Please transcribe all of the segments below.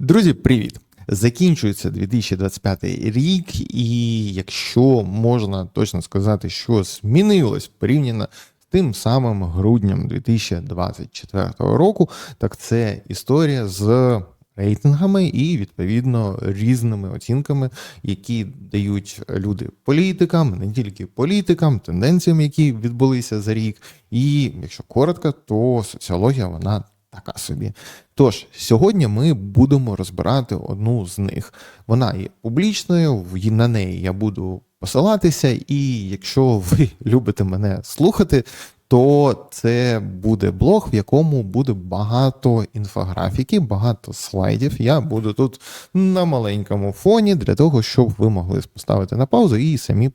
Друзі, привіт! Закінчується 2025 рік, і якщо можна точно сказати, що змінилось порівняно з тим самим груднем 2024 року, так це історія з рейтингами і відповідно різними оцінками, які дають люди політикам, не тільки політикам, тенденціям, які відбулися за рік. І якщо коротко, то соціологія вона така собі. Тож сьогодні ми будемо розбирати одну з них. Вона є публічною, на неї я буду посилатися, і якщо ви любите мене слухати, то це буде блог, в якому буде багато інфографіки, багато слайдів. Я буду тут на маленькому фоні для того, щоб ви могли поставити на паузу і самі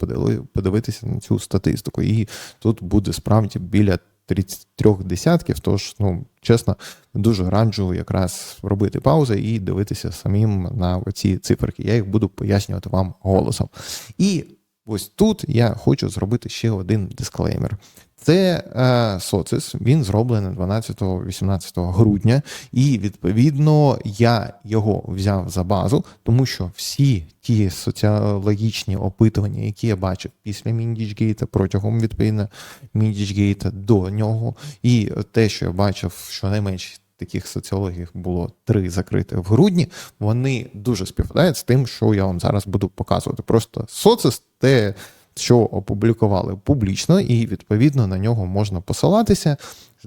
подивитися на цю статистику. І тут буде справді біля 33 десятків. Тож, ну чесно, дуже раджу якраз робити паузи і дивитися самим на ці циферки. Я їх буду пояснювати вам голосом. І ось тут я хочу зробити ще один дисклеймер. Це е, социс, він зроблений 12-18 грудня, і відповідно я його взяв за базу, тому що всі ті соціологічні опитування, які я бачив після Міндічгейта, протягом відповідно Міндічгейта до нього, і те, що я бачив, щонайменше таких соціологів було три закрити в грудні, вони дуже співпадають з тим, що я вам зараз буду показувати. Просто социс те що опублікували публічно, і відповідно на нього можна посилатися.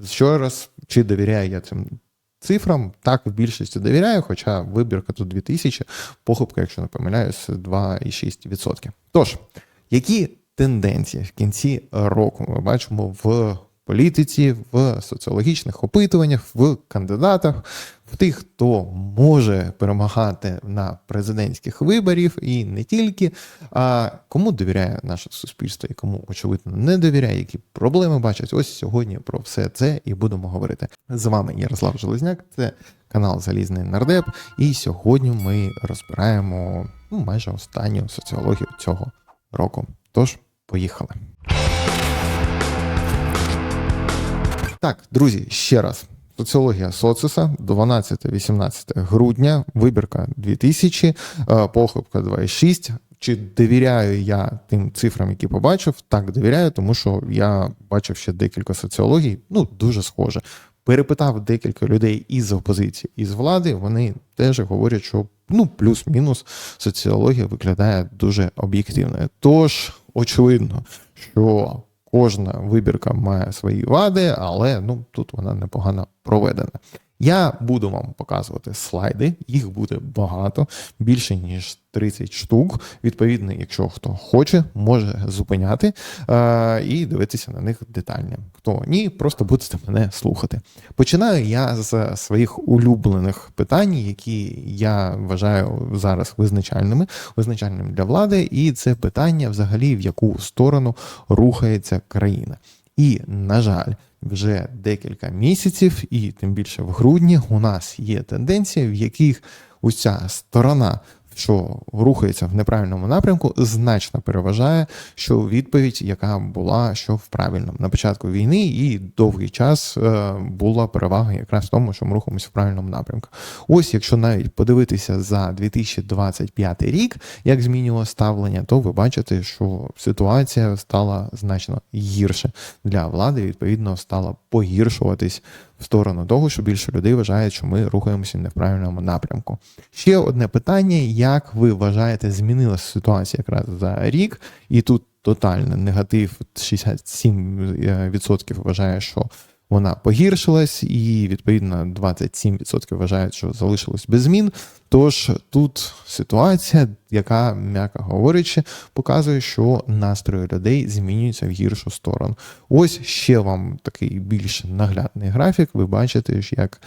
Ще раз, чи довіряю я цим цифрам? Так, в більшості довіряю, хоча вибірка тут 2000, похибка, якщо не помиляюсь, 2,6%. Тож, які тенденції в кінці року ми бачимо в політиці, в соціологічних опитуваннях, в кандидатах, в тих, хто може перемагати на президентських виборів, і не тільки, а кому довіряє наше суспільство і кому очевидно не довіряє, які проблеми бачать. Ось сьогодні про все це і будемо говорити. З вами Ярослав Железняк, це канал Залізний Нардеп. І сьогодні ми розбираємо ну, майже останню соціологію цього року. Тож, поїхали. Так, друзі, ще раз. Соціологія социса 12-18 грудня, вибірка 2000, е, похибка 2,6. Чи довіряю я тим цифрам, які побачив? Так, довіряю, тому що я бачив ще декілька соціологій, ну дуже схоже. Перепитав декілька людей із опозиції і з влади. Вони теж говорять, що ну плюс-мінус соціологія виглядає дуже об'єктивною. Тож, очевидно, що кожна вибірка має свої вади, але ну тут вона непогано проведена. Я буду вам показувати слайди, їх буде багато, більше ніж 30 штук. Відповідно, якщо хто хоче, може зупиняти е- і дивитися на них детально. Хто ні, просто будете мене слухати. Починаю я з своїх улюблених питань, які я вважаю зараз визначальними, визначальними для влади, і це питання, взагалі, в яку сторону рухається країна. І, на жаль, вже декілька місяців, і тим більше в грудні у нас є тенденція, в яких уся сторона, що рухається в неправильному напрямку, значно переважає, що відповідь, яка була що в правильному на початку війни, і довгий час е, була перевага якраз в тому, що ми рухаємося в правильному напрямку. Ось, якщо навіть подивитися за 2025 рік, як змінювалося ставлення, то ви бачите, що ситуація стала значно гірше для влади. Відповідно, стала погіршуватись в сторону того, що більше людей вважають, що ми рухаємося не в правильному напрямку. Ще одне питання: як ви вважаєте, змінилася ситуація якраз за рік, і тут тотальний негатив 67% вважає, що вона погіршилась, і відповідно 27% вважають, що залишилось без змін. Тож тут ситуація, яка, м'яко говорячи, показує, що настрої людей змінюються в гіршу сторону. Ось ще вам такий більш наглядний графік. Ви бачите, як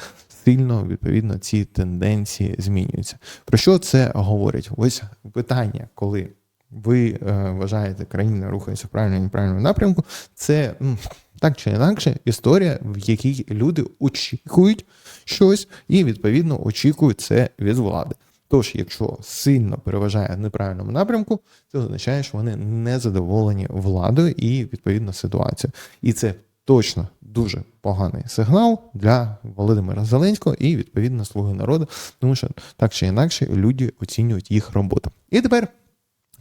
сильно відповідно ці тенденції змінюються. Про що це говорить? Ось питання, коли ви е, вважаєте, країна рухається в правильному неправильному напрямку, це м, так чи інакше історія, в якій люди очікують щось і відповідно очікують це від влади. Тож, якщо сильно переважає в неправильному напрямку, це означає, що вони не задоволені владою і відповідно ситуацією. І це точно дуже поганий сигнал для Володимира Зеленського і відповідно слуги народу, тому що так чи інакше люди оцінюють їх роботу. І тепер.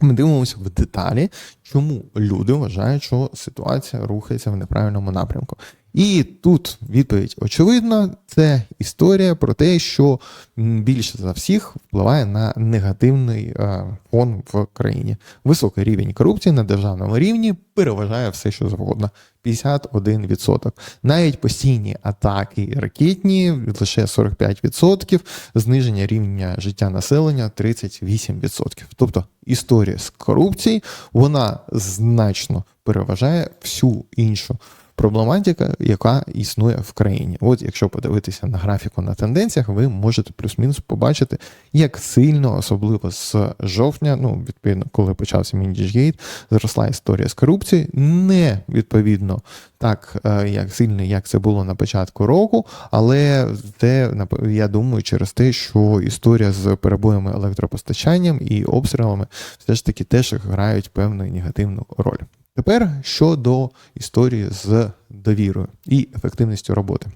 Ми дивимося в деталі, чому люди вважають, що ситуація рухається в неправильному напрямку. І тут відповідь очевидна: це історія про те, що більше за всіх впливає на негативний е, фон в країні. Високий рівень корупції на державному рівні переважає все, що завгодно. 51%. Навіть постійні атаки ракетні лише 45%, зниження рівня життя населення 38%. Тобто історія з корупції вона значно переважає всю іншу проблематика, яка існує в країні. От, якщо подивитися на графіку на тенденціях, ви можете плюс-мінус побачити, як сильно, особливо з жовтня, ну відповідно, коли почався Міндіжгейт, зросла історія з корупцією, не відповідно так, е, як сильно, як це було на початку року, але це я думаю, через те, що історія з перебоями електропостачанням і обстрілами все ж таки теж грають певну негативну роль. Тепер щодо історії з довірою і ефективністю роботи.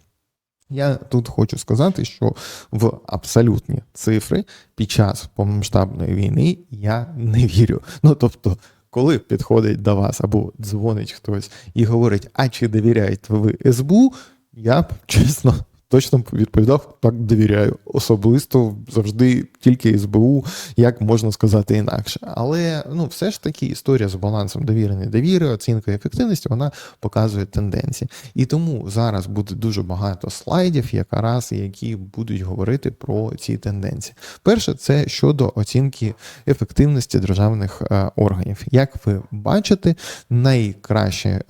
Я тут хочу сказати, що в абсолютні цифри під час повномасштабної війни я не вірю. Ну тобто, коли підходить до вас або дзвонить хтось і говорить, а чи довіряєте ви СБУ, я чесно точно відповідав, так довіряю. Особисто завжди тільки СБУ, як можна сказати інакше. Але ну, все ж таки історія з балансом довіри, недовіри, оцінкою ефективності, вона показує тенденції. І тому зараз буде дуже багато слайдів, якраз які будуть говорити про ці тенденції. Перше, це щодо оцінки ефективності державних е, органів. Як ви бачите, найкращі е,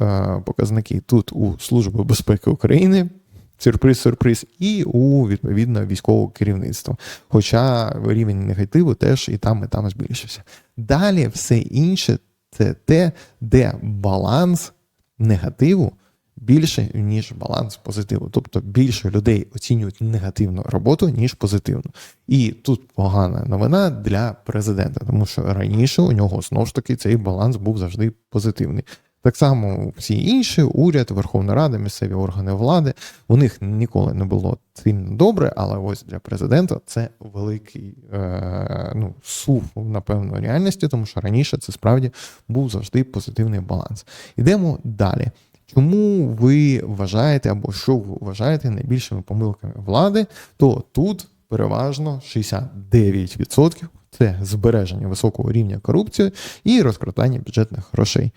показники тут у Служби безпеки України сюрприз, сюрприз, і у відповідно військового керівництва. Хоча рівень негативу теж і там, і там збільшився. Далі все інше це те, де баланс негативу. Більше, ніж баланс позитиву. Тобто більше людей оцінюють негативну роботу, ніж позитивну. І тут погана новина для президента, тому що раніше у нього знову ж таки цей баланс був завжди позитивний. Так само всі інші, уряд, Верховна Рада, місцеві органи влади, у них ніколи не було сильно добре, але ось для президента це великий е, ну, сув, напевно, реальності, тому що раніше це справді був завжди позитивний баланс. Ідемо далі. Чому ви вважаєте, або що ви вважаєте найбільшими помилками влади, то тут переважно 69% це збереження високого рівня корупції і розкрадання бюджетних грошей.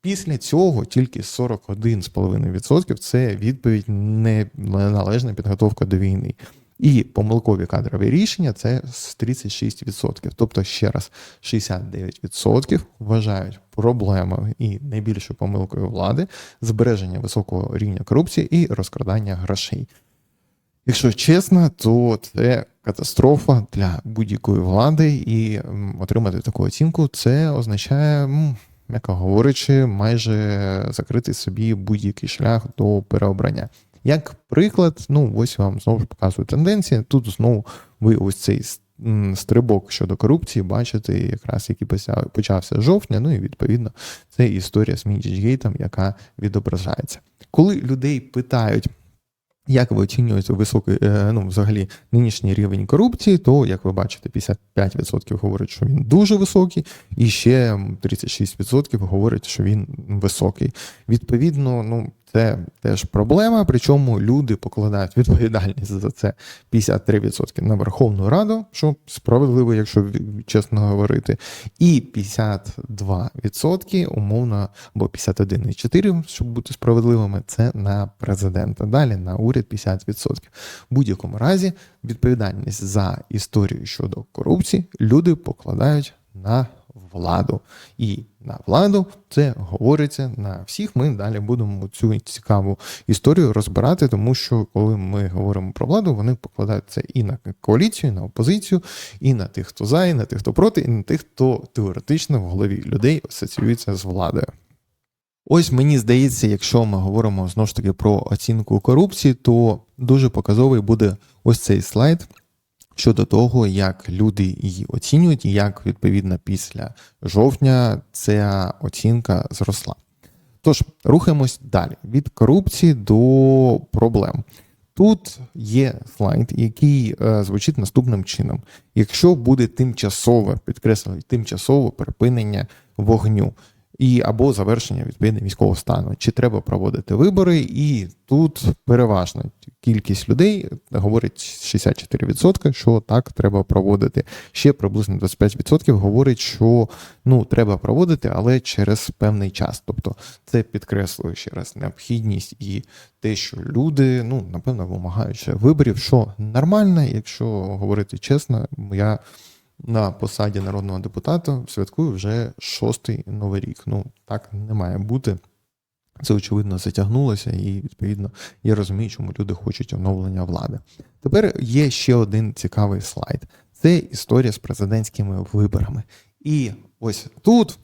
Після цього тільки 41,5% це відповідь неналежна підготовка до війни. І помилкові кадрові рішення це 36%. Тобто, ще раз, 69% вважають проблемою і найбільшою помилкою влади збереження високого рівня корупції і розкрадання грошей. Якщо чесно, то це катастрофа для будь-якої влади, і отримати таку оцінку це означає м'яко говорячи, майже закрити собі будь-який шлях до переобрання. Як приклад, ну ось вам знову ж показую тенденції. Тут знову ви ось цей стрибок щодо корупції бачите, якраз який почався жовтня. Ну і відповідно це історія з Мінджгейтом, яка відображається. Коли людей питають. Як ви оцінюєте високий, е, ну, взагалі нинішній рівень корупції, то, як ви бачите, 55% говорять, що він дуже високий, і ще 36% говорять, що він високий. Відповідно, ну, це теж проблема. Причому люди покладають відповідальність за це 53% на Верховну Раду, що справедливо, якщо чесно говорити, і 52% умовно, або 51,4%, щоб бути справедливими, це на президента. Далі на уряд 50%. В будь-якому разі відповідальність за історію щодо корупції люди покладають на владу. І на владу це говориться на всіх. Ми далі будемо цю цікаву історію розбирати, тому що коли ми говоримо про владу, вони покладають це і на коаліцію, і на опозицію, і на тих, хто за, і на тих, хто проти, і на тих, хто теоретично в голові людей асоціюється з владою. Ось мені здається, якщо ми говоримо знову ж таки про оцінку корупції, то дуже показовий буде ось цей слайд щодо того, як люди її оцінюють, і як відповідно після жовтня ця оцінка зросла. Тож рухаємось далі від корупції до проблем. Тут є слайд, який е, звучить наступним чином: якщо буде тимчасове, підкреслюю, тимчасове припинення вогню і або завершення відповідно військового стану, чи треба проводити вибори, і тут переважна кількість людей говорить 64%, що так треба проводити. Ще приблизно 25% говорить, що ну треба проводити, але через певний час. Тобто це підкреслює ще раз необхідність і те, що люди ну напевно вимагають виборів, що нормально, якщо говорити чесно, я. На посаді народного депутата святкую вже шостий новий рік. Ну так не має бути. Це очевидно затягнулося, і відповідно я розумію, чому люди хочуть оновлення влади. Тепер є ще один цікавий слайд: це історія з президентськими виборами. І ось тут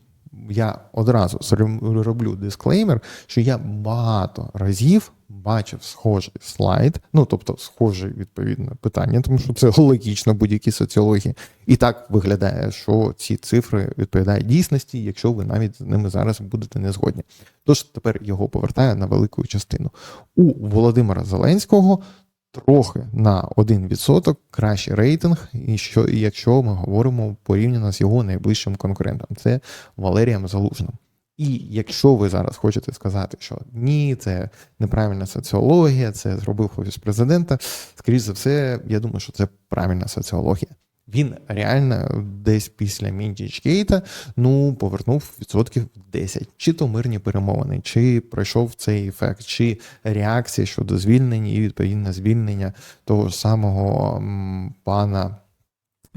я одразу роблю дисклеймер, що я багато разів бачив схожий слайд, ну тобто схоже відповідне питання, тому що це логічно будь-які соціології. І так виглядає, що ці цифри відповідають дійсності, якщо ви навіть з ними зараз будете не згодні. Тож тепер його повертає на велику частину. У Володимира Зеленського трохи на 1% кращий рейтинг, і що якщо ми говоримо порівняно з його найближчим конкурентом, це Валерієм Залужним. І якщо ви зараз хочете сказати, що ні, це неправильна соціологія, це зробив офіс президента, скоріш за все, я думаю, що це правильна соціологія. Він реально десь після Міндічгейта ну повернув відсотків 10. Чи то мирні перемовини, чи пройшов цей ефект, чи реакція щодо звільнення і відповідне звільнення того ж самого м, пана.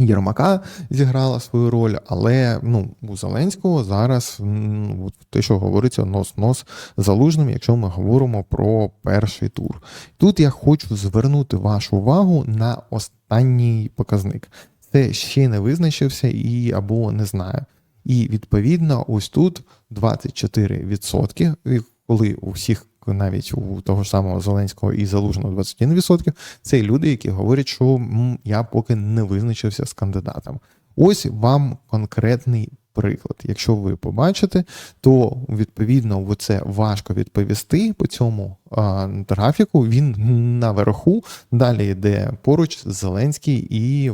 Єрмака зіграла свою роль, але ну у Зеленського зараз ну, те, що говориться нос-нос залужним, якщо ми говоримо про перший тур. Тут я хочу звернути вашу увагу на останній показник. Це ще не визначився і або не знаю. І відповідно, ось тут 24%, коли у всіх навіть у того ж самого Зеленського і Залужного 21%, це люди, які говорять, що я поки не визначився з кандидатом. Ось вам конкретний приклад. Якщо ви побачите, то відповідно це важко відповісти по цьому а, графіку. Він наверху, далі йде поруч Зеленський і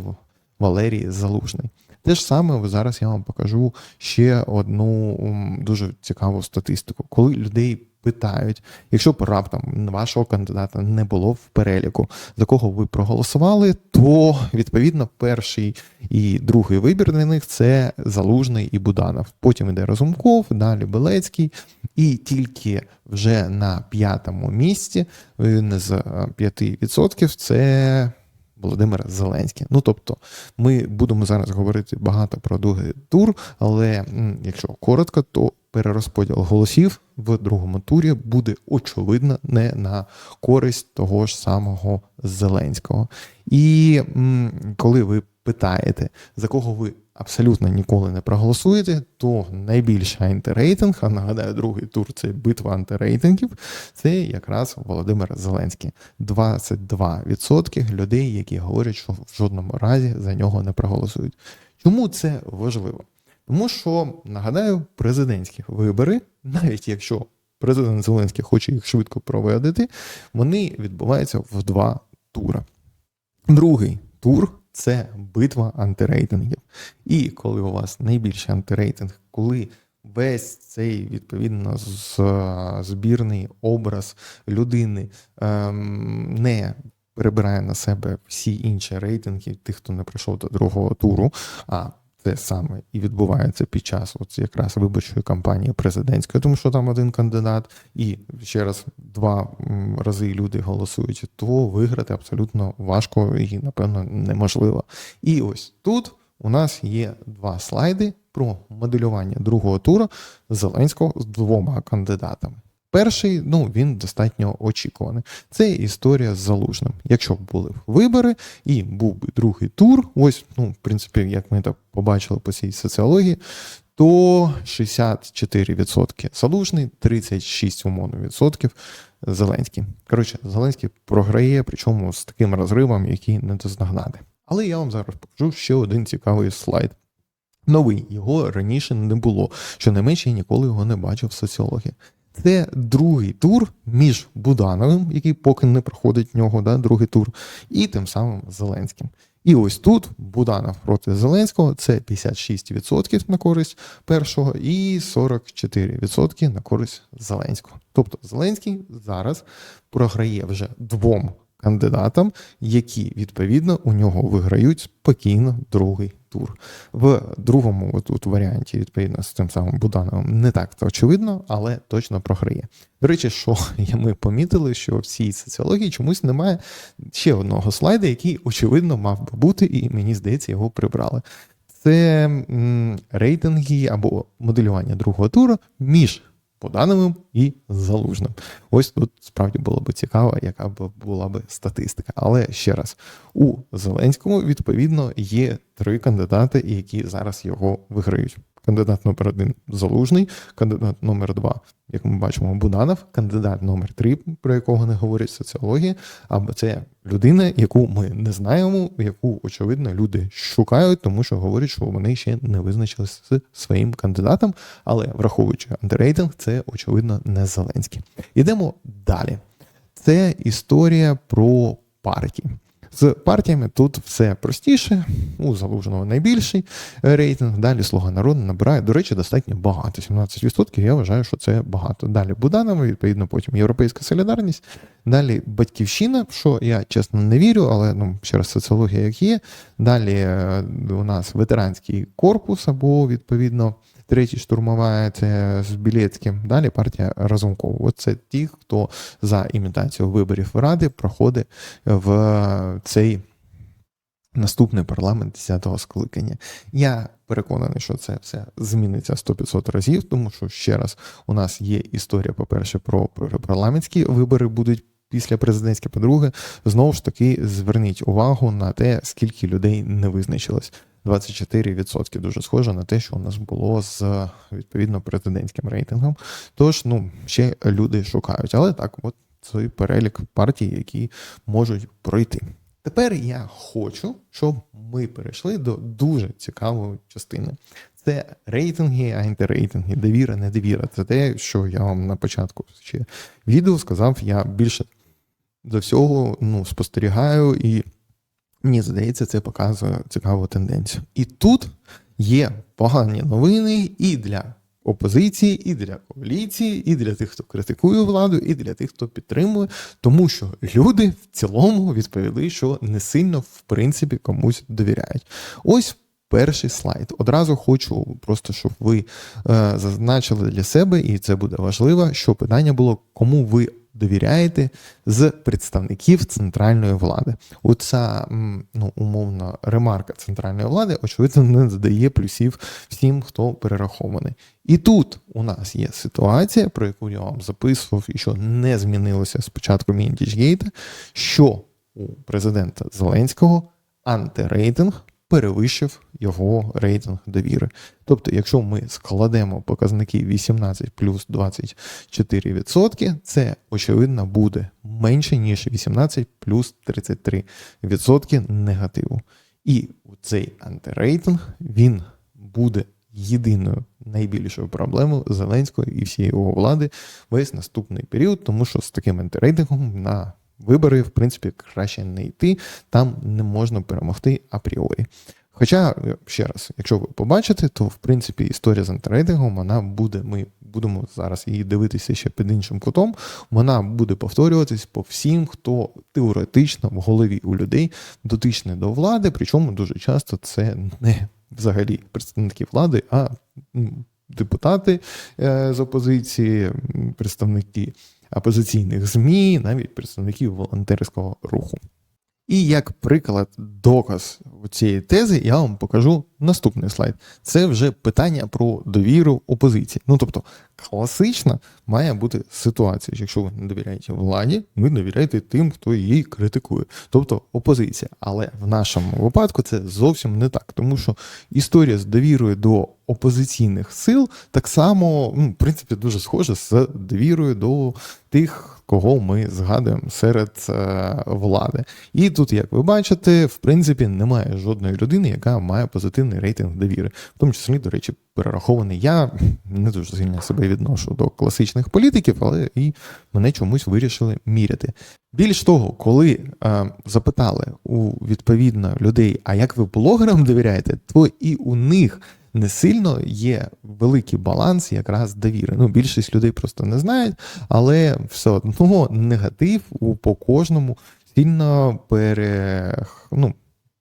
Валерій Залужний. Те ж саме зараз я вам покажу ще одну дуже цікаву статистику, коли людей питають, якщо б раптом вашого кандидата не було в переліку, за кого ви проголосували, то відповідно перший і другий вибір для них це Залужний і Буданов. Потім іде Розумков, далі Белецький, і тільки вже на п'ятому місці не з 5% це. Володимир Зеленський. Ну тобто, ми будемо зараз говорити багато про другий тур, але якщо коротко, то перерозподіл голосів в другому турі буде очевидно не на користь того ж самого Зеленського. І коли ви питаєте, за кого ви абсолютно ніколи не проголосуєте, то найбільший антирейтинг, а нагадаю, другий тур це битва антирейтингів, це якраз Володимир Зеленський. 22% людей, які говорять, що в жодному разі за нього не проголосують. Чому це важливо? Тому що нагадаю, президентські вибори, навіть якщо президент Зеленський хоче їх швидко проводити, вони відбуваються в два тури. Другий тур це битва антирейтингів. І коли у вас найбільший антирейтинг, коли весь цей відповідно збірний образ людини ем, не перебирає на себе всі інші рейтинги тих, хто не прийшов до другого туру. а те саме і відбувається під час от якраз виборчої кампанії президентської, тому що там один кандидат, і ще раз два рази люди голосують, то виграти абсолютно важко і, напевно, неможливо. І ось тут у нас є два слайди про моделювання другого туру Зеленського з двома кандидатами. Перший, ну він достатньо очікуваний. Це історія з залужним. Якщо б були вибори і був би другий тур, ось, ну, в принципі, як ми так побачили по цій соціології, то 64% залужний, 36 умовно відсотків Зеленський. Коротше, Зеленський програє, причому з таким розривом, який не дознагнати. Але я вам зараз покажу ще один цікавий слайд. Новий його раніше не було. Щонайменше я ніколи його не бачив в соціології. Це другий тур між Будановим, який поки не проходить в нього, да, другий тур, і тим самим Зеленським. І ось тут Буданов проти Зеленського це 56% на користь першого і 44% на користь Зеленського. Тобто Зеленський зараз програє вже двом кандидатам, які відповідно у нього виграють спокійно другий тур. В другому тут варіанті, відповідно, з тим самим Будановим не так це очевидно, але точно програє. До речі, що ми помітили, що в цій соціології чомусь немає ще одного слайду, який очевидно мав би бути, і мені здається, його прибрали. Це рейтинги або моделювання другого туру між Будановим і Залужним. Ось тут справді було б цікаво, яка б була б статистика. Але ще раз, у Зеленському відповідно є три кандидати, які зараз його виграють. Кандидат номер один Залужний, кандидат номер два, як ми бачимо, Буданов, кандидат номер три, про якого не говорять соціології, або це людина, яку ми не знаємо, яку очевидно люди шукають, тому що говорять, що вони ще не визначилися з своїм кандидатом. Але враховуючи антирейтинг, це очевидно не Зеленський. Ідемо далі. Це історія про партії. З партіями тут все простіше. У залужного найбільший рейтинг. Далі Слуга народу набирає, до речі, достатньо багато. 17% я вважаю, що це багато. Далі Буданова, відповідно, потім Європейська солідарність. Далі Батьківщина, що я чесно не вірю, але ну, ще раз соціологія як є. Далі е, у нас ветеранський корпус або відповідно. Третій штурмова це з Білецьким. Далі партія Разумкова. От це ті, хто за імітацію виборів ради проходить в цей наступний парламент 10-го скликання. Я переконаний, що це все зміниться 100-500 разів, тому що ще раз у нас є історія, по-перше, про парламентські вибори будуть. Після президентських, по-друге, знову ж таки зверніть увагу на те, скільки людей не визначилось. 24% дуже схоже на те, що у нас було з відповідно президентським рейтингом. Тож, ну, ще люди шукають. Але так, от цей перелік партій, які можуть пройти. Тепер я хочу, щоб ми перейшли до дуже цікавої частини. Це рейтинги, антирейтинги, довіра, недовіра. Це те, що я вам на початку ще відео сказав. Я більше до всього ну, спостерігаю і. Мені здається, це показує цікаву тенденцію. І тут є погані новини і для опозиції, і для коаліції, і для тих, хто критикує владу, і для тих, хто підтримує, тому що люди в цілому відповіли, що не сильно в принципі комусь довіряють. Ось. Перший слайд. Одразу хочу просто, щоб ви е, зазначили для себе, і це буде важливо, що питання було, кому ви довіряєте з представників центральної влади. Оця ну, умовна ремарка центральної влади, очевидно, не задає плюсів всім, хто перерахований. І тут у нас є ситуація, про яку я вам записував, і що не змінилося з початку Міндічгейта, що у президента Зеленського антирейтинг перевищив його рейтинг довіри. Тобто, якщо ми складемо показники 18 плюс 24%, це очевидно буде менше, ніж 18 плюс 33% негативу. І цей антирейтинг він буде єдиною найбільшою проблемою Зеленського і всієї його влади весь наступний період, тому що з таким антирейтингом на вибори, в принципі, краще не йти, там не можна перемогти апріорі. Хоча, ще раз, якщо ви побачите, то в принципі історія з антирейтингом, вона буде, ми будемо зараз її дивитися ще під іншим кутом, вона буде повторюватись по всім, хто теоретично в голові у людей дотичний до влади, причому дуже часто це не взагалі представники влади, а депутати е, з опозиції, представники опозиційних ЗМІ, навіть представників волонтерського руху. І як приклад, доказ цієї тези, я вам покажу наступний слайд. Це вже питання про довіру опозиції. Ну тобто, класична має бути ситуація. Якщо ви не довіряєте владі, ви довіряєте тим, хто її критикує, тобто опозиція. Але в нашому випадку це зовсім не так, тому що історія з довірою до опозиційних сил так само, ну, в принципі, дуже схожа з довірою до тих кого ми згадуємо серед е, влади. І тут, як ви бачите, в принципі, немає жодної людини, яка має позитивний рейтинг довіри, в тому числі, до речі, перерахований. Я не дуже сильно себе відношу до класичних політиків, але і мене чомусь вирішили міряти. Більш того, коли е, запитали у відповідно людей, а як ви блогерам довіряєте, то і у них не сильно є великий баланс якраз довіри. Ну, більшість людей просто не знають, але все одно негатив у по кожному сильно пере, ну,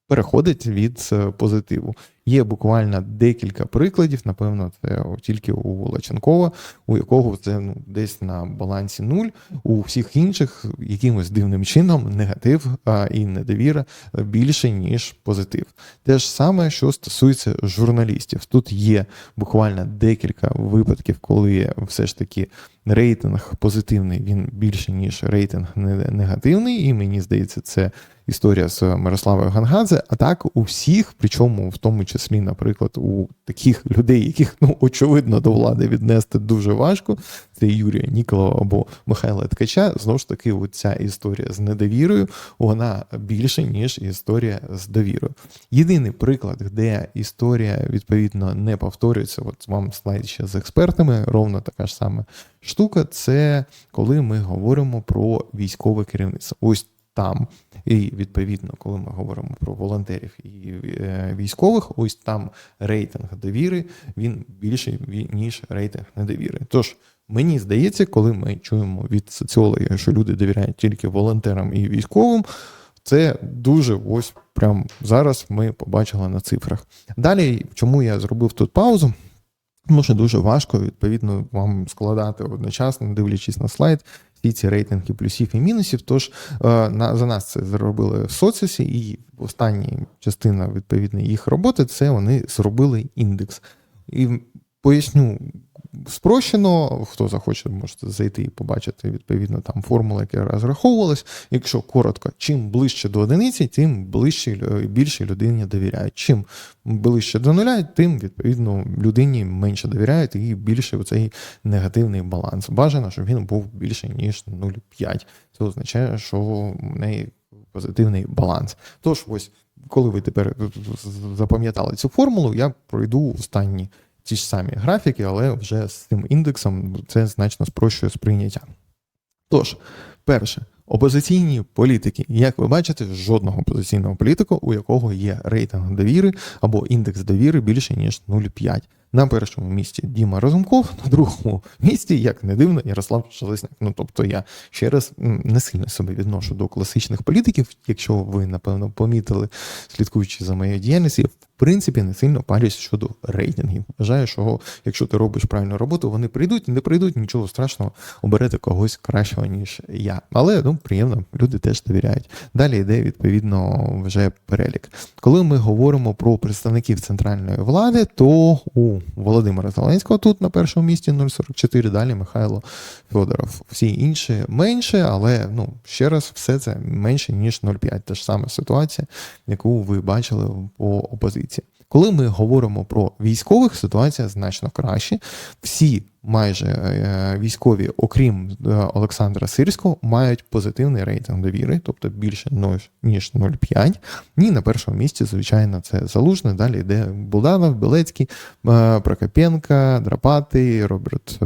переходить від е, позитиву. Є буквально декілька прикладів, напевно, це тільки у Лаченкова, у якого це ну, десь на балансі нуль, у всіх інших якимось дивним чином негатив а, і недовіра більше, ніж позитив. Те ж саме, що стосується журналістів. Тут є буквально декілька випадків, коли все ж таки рейтинг позитивний, він більше, ніж рейтинг негативний, і мені здається, це історія з Мирославою Гангадзе. А так у всіх, причому в тому числі, наприклад, у таких людей, яких ну очевидно до влади віднести дуже важко. Це Юрія Ніколова або Михайла Ткача. Знову ж таки, ця історія з недовірою, вона більше ніж історія з довірою. Єдиний приклад, де історія відповідно не повторюється. От вам слайд ще з експертами, ровно така ж сама штука. Це коли ми говоримо про військове керівництво. Ось там. І відповідно, коли ми говоримо про волонтерів і е, військових, ось там рейтинг довіри він більший ніж рейтинг недовіри. Тож мені здається, коли ми чуємо від соціологів, що люди довіряють тільки волонтерам і військовим. Це дуже ось прямо зараз ми побачили на цифрах. Далі, чому я зробив тут паузу? Тому що дуже важко відповідно вам складати одночасно, дивлячись на слайд, всі ці рейтинги плюсів і мінусів. Тож е, на за нас це зробили в соціусі, і остання частина відповідно їх роботи це вони зробили індекс. І поясню спрощено, хто захоче, можете зайти і побачити відповідно там формула, яка розраховувалась. Якщо коротко, чим ближче до одиниці, тим ближче більше людині довіряють. Чим ближче до нуля, тим відповідно людині менше довіряють і більше цей негативний баланс. Бажано, щоб він був більше ніж 0,5. Це означає, що в неї позитивний баланс. Тож, ось, коли ви тепер запам'ятали цю формулу, я пройду останні ті ж самі графіки, але вже з цим індексом це значно спрощує сприйняття. Тож, перше, опозиційні політики. Як ви бачите, жодного опозиційного політику, у якого є рейтинг довіри або індекс довіри більше, ніж 0,5. На першому місці Діма Розумков, на другому місці, як не дивно, Ярослав Шелесняк. Ну тобто я ще раз не сильно себе відношу до класичних політиків. Якщо ви, напевно, помітили, слідкуючи за моєю діяльністю, в принципі не сильно парюсь щодо рейтингів. Вважаю, що якщо ти робиш правильну роботу, вони прийдуть, не прийдуть, нічого страшного, оберете когось кращого, ніж я. Але ну приємно, люди теж довіряють. Далі йде відповідно вже перелік. Коли ми говоримо про представників центральної влади, то у Володимира Зеленського тут на першому місці 0,44, далі Михайло Федоров. Всі інші менше, але ну ще раз, все це менше ніж 0,5. Та ж сама ситуація, яку ви бачили по опозиції. Коли ми говоримо про військових, ситуація значно краще. Всі майже е, військові, окрім е, Олександра Сирського, мають позитивний рейтинг довіри, тобто більше ніж 0,5. І на першому місці, звичайно, це Залужний. Далі йде Буданов, Білецький, е, Прокопенка, Драпати, Роберт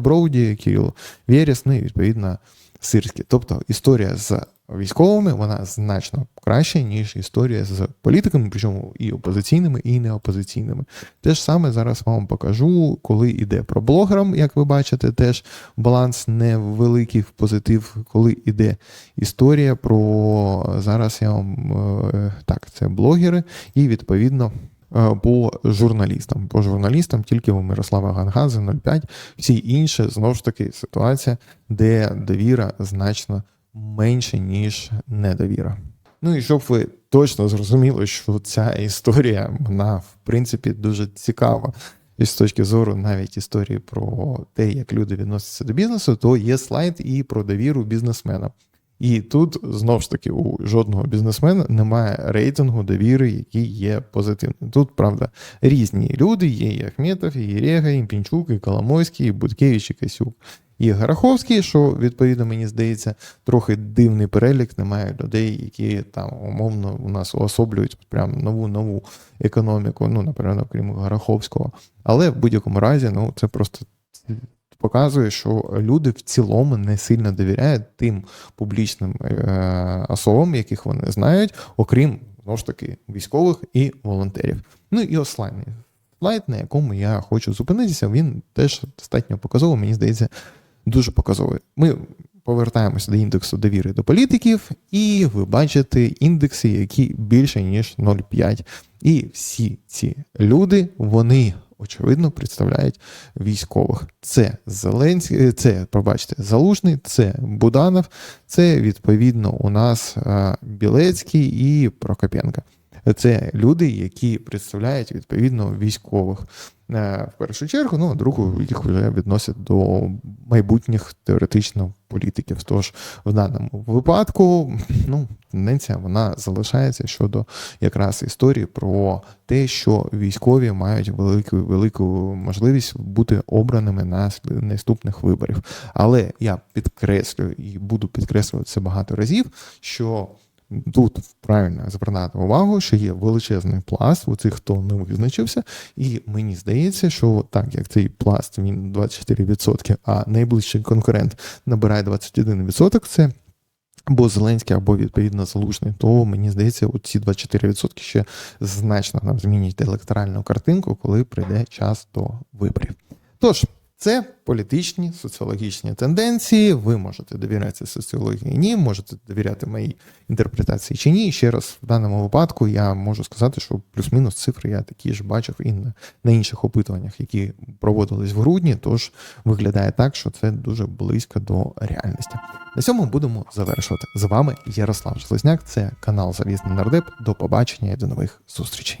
Броуді, Кирило Вєріс, ну і відповідно Сирський. Тобто історія з військовими, вона значно краще, ніж історія з політиками, причому і опозиційними, і неопозиційними. Те ж саме зараз вам покажу, коли йде про блогерам, як ви бачите, теж баланс невеликий в позитив, коли йде історія про зараз я вам е, так, це блогери, і відповідно. Е, по журналістам. По журналістам тільки у Мирослава Гангази 0,5, всі інші знову ж таки ситуація, де довіра значно менше, ніж недовіра. Ну і щоб ви точно зрозуміли, що ця історія, вона в принципі дуже цікава. І з точки зору навіть історії про те, як люди відносяться до бізнесу, то є слайд і про довіру бізнесмена. І тут знову ж таки у жодного бізнесмена немає рейтингу довіри, який є позитивним. Тут, правда, різні люди: є і Ахметов, і Рега, і Пінчук, і Коломойський, і Буткевич, і Касюк. Є Гараховський, що відповідно мені здається, трохи дивний перелік. Немає людей, які там умовно у нас уособлюють прям нову нову економіку. Ну, наприклад, окрім Гараховського. Але в будь-якому разі, ну це просто показує, що люди в цілому не сильно довіряють тим публічним е, особам, яких вони знають, окрім знову ж таки військових і волонтерів. Ну і останній слайд, на якому я хочу зупинитися, він теж достатньо показовий, мені здається, дуже показовий. Ми повертаємося до індексу довіри до політиків, і ви бачите індекси, які більше ніж 0,5. І всі ці люди, вони очевидно представляють військових. Це Зеленський, це, пробачте, Залужний, це Буданов, це відповідно у нас е, Білецький і Прокопенко. Це люди, які представляють відповідно військових. Е, В першу чергу, ну а другу їх вже відносять до майбутніх теоретично політиків. Тож в даному випадку ну, тенденція вона залишається щодо якраз історії про те, що військові мають велику велику можливість бути обраними на наступних виборів. Але я підкреслюю і буду підкреслювати це багато разів, що Тут правильно звертати увагу, що є величезний пласт у цих, хто не визначився, і мені здається, що так як цей пласт він 24%, а найближчий конкурент набирає 21%, це або Зеленський, або відповідно Залужний, то мені здається, ці 24% ще значно нам змінять електоральну картинку, коли прийде час до виборів. Тож. Це політичні соціологічні тенденції. Ви можете довіряти соціології ні, можете довіряти моїй інтерпретації чи ні. Ще раз, в даному випадку я можу сказати, що плюс-мінус цифри я такі ж бачив і на, на інших опитуваннях, які проводились в грудні. Тож виглядає так, що це дуже близько до реальності. На цьому будемо завершувати. З вами Ярослав Железняк. Це канал Залізний Нардеп. До побачення і до нових зустрічей.